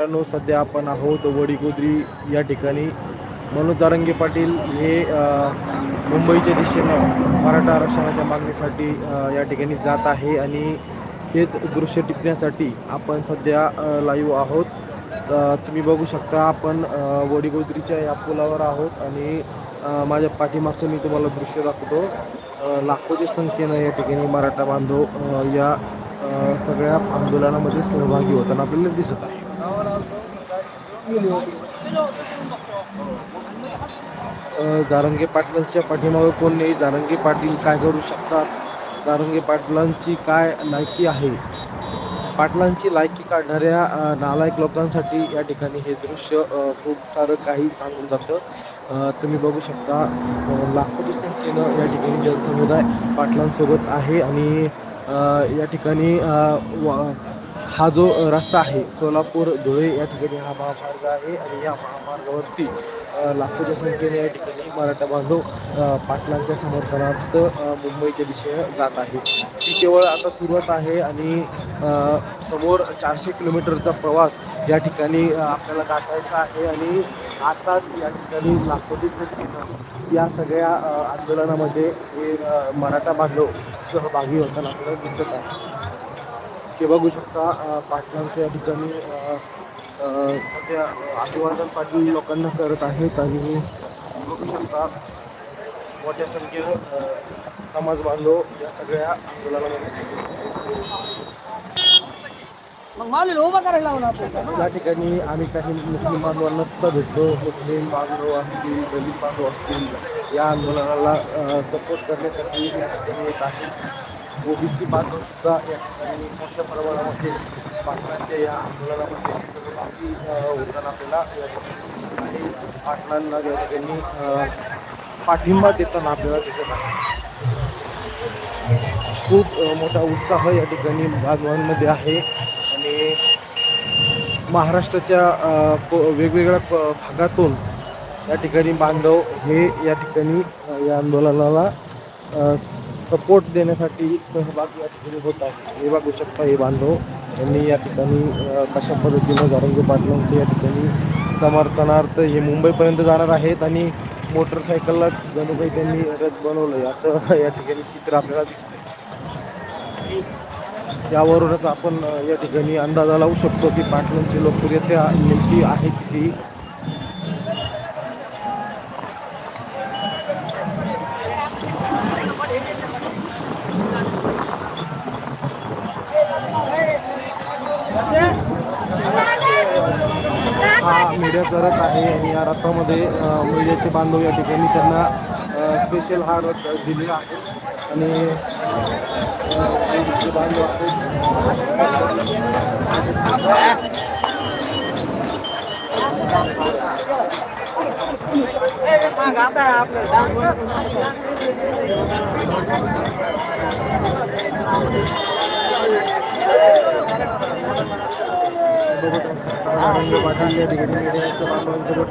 मित्रांनो सध्या आपण आहोत वडीगोद्री या ठिकाणी. मनोज दारंगे पाटील हे मुंबईच्या दिशेने मराठा आरक्षणाच्या मागणीसाठी या ठिकाणी जात आहे आणि हेच दृश्य टिपण्यासाठी आपण सध्या लाईव्ह आहोत. तुम्ही बघू शकता आपण वडीगोद्रीच्या या पुलावर आहोत आणि माझ्या पाठीमागचं मी तुम्हाला दृश्य दाखवतो. लाखोच्या संख्येनं या ठिकाणी मराठा बांधव या सगळ्या आंदोलनामध्ये सहभागी होताना आपल्याला दिसत आहे. जारंगे पाटलांच्या पाठीमागे कोण नाही? जारंगे पाटील काय करू शकतात? जारंगे पाटलांची काय लायकी आहे? पाटलांची लायकी काढणाऱ्या नालायक लोकांसाठी या ठिकाणी हे दृश्य खूप सारं काही सांगून जातं. तुम्ही बघू शकता लाखोच्या संख्येनं या ठिकाणी जनसमुदाय पाटलांसोबत आहे आणि या ठिकाणी वा- हा जो रस्ता आहे सोलापूर धुळे या ठिकाणी हा महामार्ग आहे आणि या महामार्गावरती लाखोच्या संख्येने या ठिकाणी मराठा बांधव पाटलांच्या समर्थनार्थ मुंबईच्या दिशेने जात आहे ती केवळ आता सुरुवात आहे आणि समोर चारशे किलोमीटरचा प्रवास या ठिकाणी आपल्याला गाठायचा आहे आणि आताच या ठिकाणी लाखोच्या संख्येनं या सगळ्या आंदोलनामध्ये हे मराठा बांधव सहभागी होताना आपल्याला दिसत आहे. हे बघू शकता पाटलांच्या या ठिकाणी सध्या अभिवादन पाटील लोकांना करत आहेत आणि बघू शकता मोठ्या संख्येनं समाज बांधव या सगळ्या आंदोलनामध्ये मग माल उभा करायला लावला आपल्याला या ठिकाणी आम्ही काही मुस्लिम बांधवांना सुद्धा भेटतो मुस्लिम बांधव असतील दलित बांधव असतील या आंदोलनाला सपोर्ट करण्यासाठी या ठिकाणी येत आहे. ओबीसी बांधव सुद्धा या ठिकाणी मोठ्या प्रमाणामध्ये पाटणांच्या या आंदोलनामध्ये सहभागी होताना आपल्याला या ठिकाणी दिसत या ठिकाणी पाठिंबा देताना आपल्याला दिसत आहे. खूप मोठा उत्साह या ठिकाणी बांधवांमध्ये आहे. हे महाराष्ट्राच्या प- वेगवेगळ्या प- भागातून या ठिकाणी बांधव हे या ठिकाणी या आंदोलनाला सपोर्ट देण्यासाठी सहभाग या ठिकाणी होत आहे. हे बघू शकता हे बांधव यांनी या ठिकाणी कशा पद्धतीनं जारंगी पाटलांचं या ठिकाणी समर्थनार्थ हे मुंबईपर्यंत जाणार आहेत आणि मोटरसायकललाच जणू काही त्यांनी रथ बनवलं आहे असं या ठिकाणी चित्र आपल्याला दिसतं यावरूनच आपण या ठिकाणी अंदाजा लावू शकतो की पाटलांची लोकप्रियता नेमकी आहे किती. हा मीडिया करत आहे आणि या रथामध्ये मीडियाचे बांधव या ठिकाणी त्यांना स्पेशल हा रथ दिलेला आहे आणि अ, मीडियाचे बांधव मग आता आपलं बघत असता रंग पाटील या ठिकाणी मीडियाच्या बांधवांसोबत